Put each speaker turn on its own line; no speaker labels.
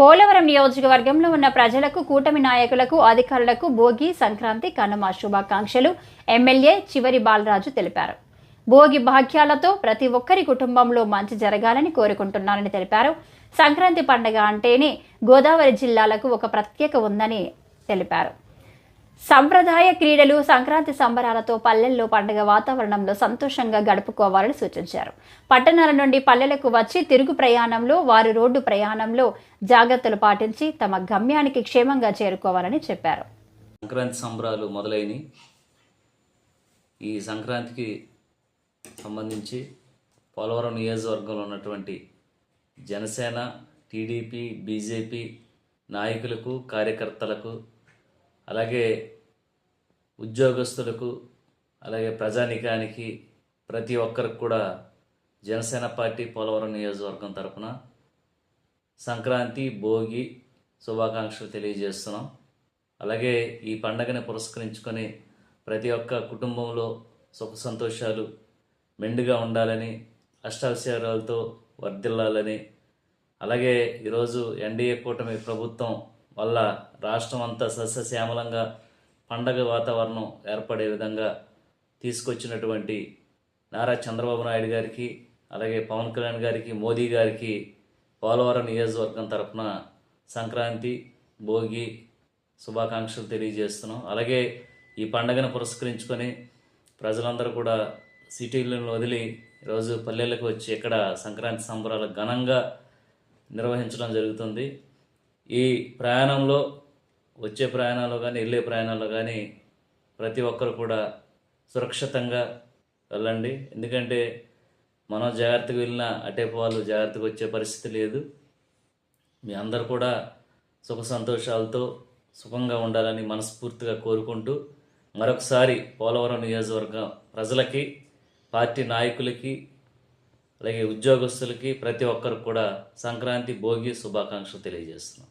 పోలవరం నియోజకవర్గంలో ఉన్న ప్రజలకు కూటమి నాయకులకు అధికారులకు భోగి సంక్రాంతి కనుమ శుభాకాంక్షలు. ఎమ్మెల్యే చివరి బాలరాజు తెలిపారు. భోగి భాగ్యాలతో ప్రతి ఒక్కరి కుటుంబంలో మంచి జరగాలని కోరుకుంటున్నారని తెలిపారు. సంక్రాంతి పండగ అంటేనే గోదావరి జిల్లాలకు ఒక ప్రత్యేక ఉందని తెలిపారు. సంప్రదాయ క్రీడలు సంక్రాంతి సంబరాలతో పల్లెల్లో పండుగ వాతావరణంలో సంతోషంగా గడుపుకోవాలని సూచించారు. పట్టణాల నుండి పల్లెలకు వచ్చి తిరుగు ప్రయాణంలో వారు రోడ్డు ప్రయాణంలో జాగ్రత్తలు పాటించి తమ గమ్యానికి క్షేమంగా చేరుకోవాలని చెప్పారు.
సంక్రాంతి సంబరాలు మొదలైనవి ఈ సంక్రాంతికి సంబంధించి పోలవరం నియోజకవర్గంలో ఉన్నటువంటి జనసేన టీడీపీ బీజేపీ నాయకులకు కార్యకర్తలకు అలాగే ఉద్యోగస్తులకు అలాగే ప్రజానికానికి ప్రతి ఒక్కరికి కూడా జనసేన పార్టీ పోలవరం నియోజకవర్గం తరపున సంక్రాంతి భోగి శుభాకాంక్షలు తెలియజేస్తున్నాం. అలాగే ఈ పండగని పురస్కరించుకొని ప్రతి ఒక్క కుటుంబంలో సుఖ సంతోషాలు మెండుగా ఉండాలని అష్టావిషయాలతో వర్ధిల్లాలని అలాగే ఈరోజు ఎన్డీఏ కూటమి ప్రభుత్వం వల్ల రాష్ట్రం అంతా సస్యశ్యామలంగా పండగ వాతావరణం ఏర్పడే విధంగా తీసుకొచ్చినటువంటి నారా చంద్రబాబు నాయుడు గారికి అలాగే పవన్ కళ్యాణ్ గారికి మోదీ గారికి పోలవరం నియోజకవర్గం తరఫున సంక్రాంతి భోగి శుభాకాంక్షలు తెలియజేస్తున్నాం. అలాగే ఈ పండగను పురస్కరించుకొని ప్రజలందరూ కూడా సిటీలను వదిలి ఈరోజు పల్లెలకు వచ్చి ఇక్కడ సంక్రాంతి సంబరాలు ఘనంగా నిర్వహించడం జరుగుతుంది. ఈ ప్రయాణంలో వచ్చే ప్రయాణాల్లో కానీ వెళ్ళే ప్రయాణాల్లో కానీ ప్రతి ఒక్కరు కూడా సురక్షితంగా వెళ్ళండి. ఎందుకంటే మనం జాగ్రత్తగా వెళ్ళినా అటే వాళ్ళు జాగ్రత్తగా వచ్చే పరిస్థితి లేదు. మీ అందరు కూడా సుఖ సంతోషాలతో సుఖంగా ఉండాలని మనస్ఫూర్తిగా కోరుకుంటూ మరొకసారి పోలవరం నియోజకవర్గం ప్రజలకి పార్టీ నాయకులకి అలాగే ఉద్యోగస్తులకి ప్రతి ఒక్కరికి కూడా సంక్రాంతి భోగి శుభాకాంక్షలు తెలియజేస్తున్నాం.